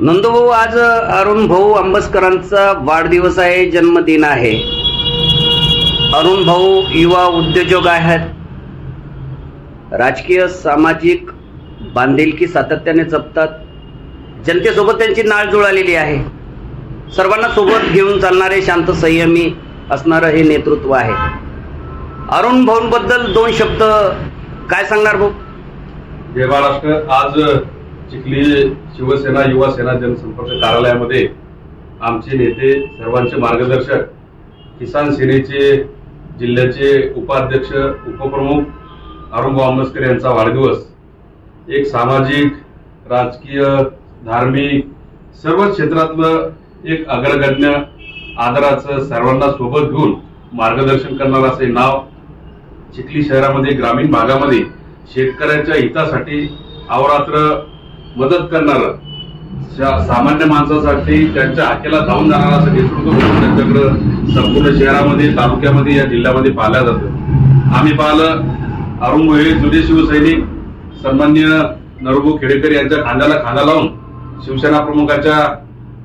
नंदूभाऊ आज अरुण भाऊ आंबसकरांचा वाढदिवस आहे जन्मदिन आहे. अरुण भाऊ युवा उद्योजक आहेत. राजकीय सामाजिक बांधिलकी सातत्याने जपतात. जनतेसोबत त्यांची नाळ जुळालेली आहे. सर्वांना सोबत घेऊन चालणारे शांत संयमी असणारं हे नेतृत्व आहे. अरुण भाऊंबद्दल दोन शब्द काय सांगणार भाऊ? जय महाराष्ट्र आज चिखली शिवसेना युवा सेना जनसंपर्क कार्यालयामध्ये आमचे नेते सर्वांचे मार्गदर्शक किसान सेनेचे जिल्ह्याचे उपाध्यक्ष उपप्रमुख अरुण आंबेडकर यांचा वाढदिवस एक सामाजिक राजकीय धार्मिक सर्व क्षेत्रातलं एक अग्रगण्य आदराचं सर्वांना सोबत घेऊन मार्गदर्शन करणारं असे नाव चिखली शहरामध्ये ग्रामीण भागामध्ये शेतकऱ्यांच्या हितासाठी अवरात्र मदत करणारं. सामान्य माणसासाठी त्यांच्या हाकेला धावून जाणारा असं नेतृत्व म्हणून त्यांच्याकडं संपूर्ण शहरामध्ये तालुक्यामध्ये या जिल्ह्यामध्ये पाहिलं जातं. आम्ही पाहिलं अरुण भोये जुने शिवसैनिक सन्मान्य नरभू खेडेकर यांच्या खांद्याला खांदा लावून शिवसेना प्रमुखाच्या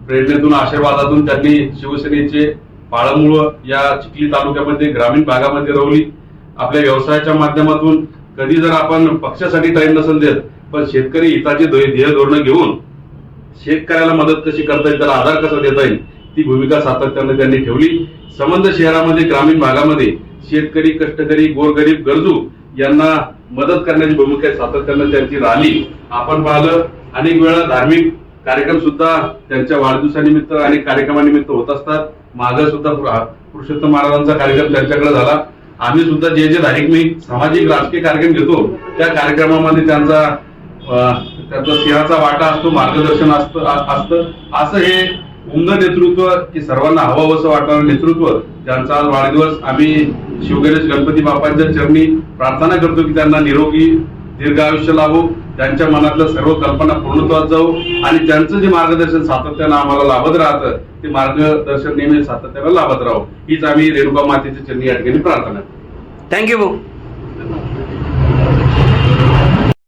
प्रेरणेतून आशीर्वादातून त्यांनी शिवसेनेचे पाळमुळं या चिखली तालुक्यामध्ये ग्रामीण भागामध्ये रवली. आपल्या व्यवसायाच्या माध्यमातून कधी जर आपण पक्षासाठी टाईम नसेल देत पण शेतकरी हिताचे ध्येय धोरणं घेऊन शेतकऱ्याला मदत कशी करता येईल त्याला आधार कसा देता येईल ती भूमिका सातत्याने त्यांनी ठेवली. संबंध शहरामध्ये ग्रामीण भागामध्ये शेतकरी कष्टकरी गोरगरीब गरजू यांना मदत करण्याची भूमिका सातत्याने त्यांची राहिली. आपण पाहिलं अनेक वेळा धार्मिक कार्यक्रम सुद्धा त्यांच्या वाढदिवसानिमित्त आणि कार्यक्रमानिमित्त होत असतात. मागं सुद्धा पुरुषोत्तम महाराजांचा कार्यक्रम त्यांच्याकडे झाला. आम्ही सुद्धा जे जे धार्मिक सामाजिक राजकीय कार्यक्रम घेतो त्या कार्यक्रमामध्ये त्यांचा त्याचा सिंहाचा वाटा असतो मार्गदर्शन असतं असतं. असं हे उमद नेतृत्व की सर्वांना हवं असं वाटणारं नेतृत्व ज्यांचा आज वाढदिवस आम्ही शिवगणेश गणपती बाप्पांच्या चरणी प्रार्थना करतो की त्यांना निरोगी दीर्घ आयुष्य लाभो त्यांच्या मनातल्या सर्व कल्पना पूर्णत्वात जाऊ आणि त्यांचं जे मार्गदर्शन सातत्यानं आम्हाला लाभत राहतं ते मार्गदर्शन नेहमी सातत्यानं लाभत राहू. हीच आम्ही रेणुका मातेच्या चरणी या ठिकाणी प्रार्थना थँक्यू भाऊ